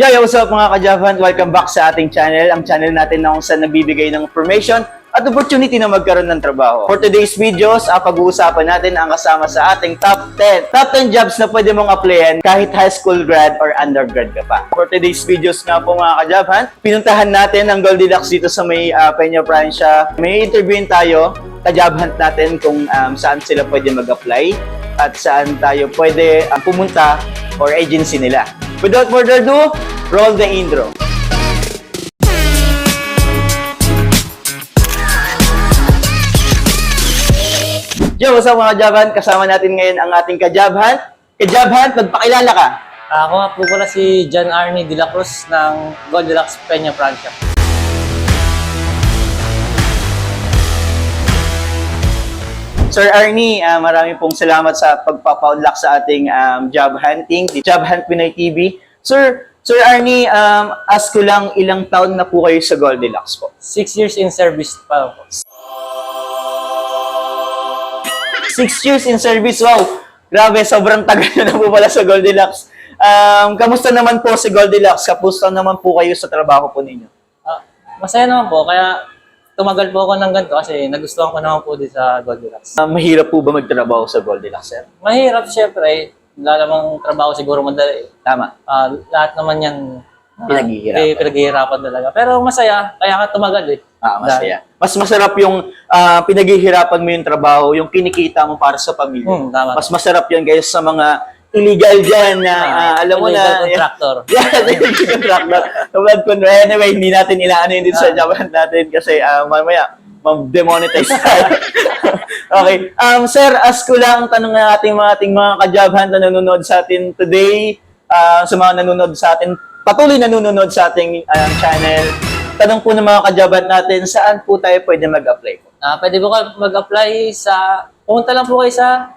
Yo, yo, what's up mga kajavan? Welcome back sa ating channel. Ang channel natin na kung saan nagbibigay ng information at opportunity na magkaroon ng trabaho. For today's videos, ang pag-uusapan natin ang kasama sa ating top 10. Top 10 jobs na pwede mong applyan kahit high school grad or undergrad ka pa. For today's videos nga po mga kajavan, pinuntahan natin ang Goldilocks dito sa may uh, Peña Francia. May interviewin tayo, ka-job hunt natin kung um, saan sila pwede mag-apply at saan tayo pwede um, pumunta or agency nila. Without further ado, roll the intro. Yo, what's up mga Jabhan? Kasama natin ngayon ang ating kajabhan. Kajabhan, magpakilala ka. Ako nga po pala si John Arnie de la Cruz ng Goldilocks Peña Francia. Sir Arnie, ah, marami pong salamat sa pagpapaunlak sa ating um, job hunting, the Job Hunt Pinoy TV. Sir, Sir Arnie, um, ask ko lang ilang taon na po kayo sa Goldilocks po? Six years in service pa po. Six years in service, wow! Grabe, sobrang tagal na po pala sa Goldilocks. Um, kamusta naman po si Goldilocks? Kamusta naman po kayo sa trabaho po ninyo? Ah, masaya naman po, kaya tumagal po ako ng ganito kasi nagustuhan ko naman po din sa Goldilocks. Ah, mahirap po ba magtrabaho sa Goldilocks, sir? Mahirap syempre, wala namang trabaho siguro madali. Tama. Ah, lahat naman yan ah, Pinaghihirapan. eh, pinaghihirapan talaga. Pero masaya, kaya ka tumagal eh. Ah, masaya. Mas masarap yung ah, pinaghihirapan mo yung trabaho, yung kinikita mo para sa pamilya. Hmm, tama. Mas masarap yun guys sa mga illegal dyan na ah, alam mo Illegal na. contractor. Yeah, illegal contractor. Tulad ko, anyway, hindi natin inaano yun dito sa Ah. Japan natin kasi ah, mamaya ma-demonetize tayo. okay. Um, sir, ask ko lang tanong ng ating mga ating mga kajabhan na nanonood sa atin today, ah, sa mga nanonood sa atin, patuloy nanonood sa ating ah, channel. Tanong po ng mga kajabhan natin, saan po tayo pwede mag-apply? Ah, pwede po mag-apply sa pumunta lang po kayo sa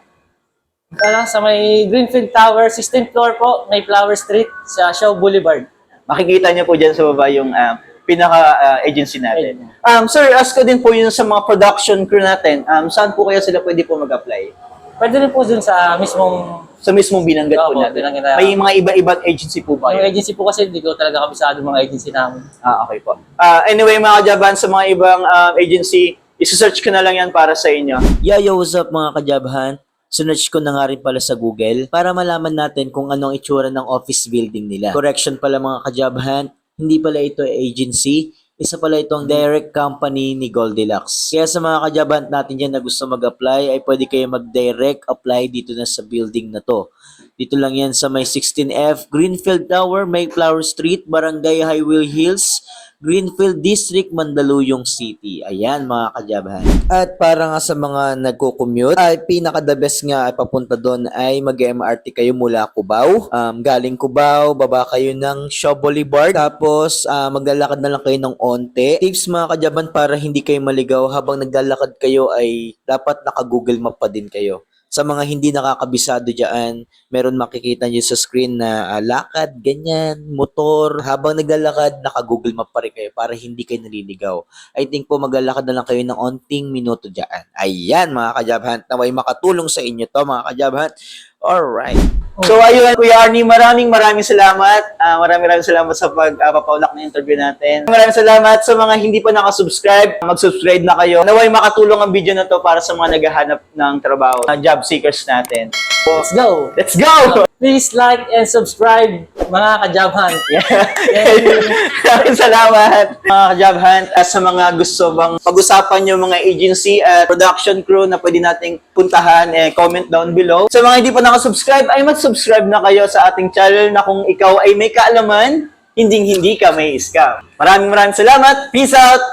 ano, sa may Greenfield Tower, 16th floor po, may Flower Street sa Shaw Boulevard. Makikita niyo po dyan sa baba yung ah, pinaka-agency natin. Um, sir, ask ko din po yun sa mga production crew natin. Um, saan po kaya sila pwede po mag-apply? Pwede rin po dun sa mismong Sa mismong binanggit po Opo, natin. binanggit na- May mga iba-ibang agency po ba yung yun? agency po kasi hindi ko talaga kabisado mga agency namin. Ah, okay po. Ah, anyway, mga kajaban, sa mga ibang um, agency, isi-search ko na lang yan para sa inyo. Yo, yo, what's up mga kajabhan? Sinerch ko na nga rin pala sa Google para malaman natin kung anong itsura ng office building nila. Correction pala mga kajabhan, hindi pala ito agency, isa pala itong direct company ni Goldilocks. Kaya sa mga kajabhan natin dyan na gusto mag-apply, ay pwede kayo mag-direct apply dito na sa building na to. Dito lang yan sa may 16F, Greenfield Tower, Mayflower Street, Barangay Highway Hills, Greenfield District, Mandaluyong City. Ayan mga kajabhan. At para nga sa mga nagko-commute, ay pinaka the best nga ay papunta doon ay mag-MRT kayo mula Cubao. Um, galing Cubao, baba kayo ng Shaw Boulevard. Tapos ah, maglalakad na lang kayo ng onte. Tips mga kajabhan para hindi kayo maligaw habang naglalakad kayo ay dapat naka-Google Map pa din kayo. Sa mga hindi nakakabisado dyan, meron makikita nyo sa screen na ah, lakad, ganyan, motor. Habang naglalakad, naka-Google Map pa rin kayo para hindi kayo naliligaw. I think po maglalakad na lang kayo ng onting minuto dyan. Ayan mga kajabhan, naway makatulong sa inyo to mga kajabhan. Alright. So ayun, Kuya Arnie, maraming maraming salamat. Ah, maraming maraming salamat sa pagpapaulak na interview natin. Maraming salamat sa mga hindi pa nakasubscribe. Mag-subscribe na kayo. Naway makatulong ang video na to para sa mga naghahanap ng trabaho, na job seekers natin. Let's go! Let's go! Please like and subscribe mga kajabhan. Maraming salamat mga ka-job hunt at sa mga gusto bang pag-usapan yung mga agency at production crew na pwede nating puntahan, eh, comment down below. Sa mga hindi pa nakasubscribe, ay mag-subscribe na kayo sa ating channel na kung ikaw ay may kaalaman, hindi hindi ka may scam. Maraming maraming salamat. Peace out!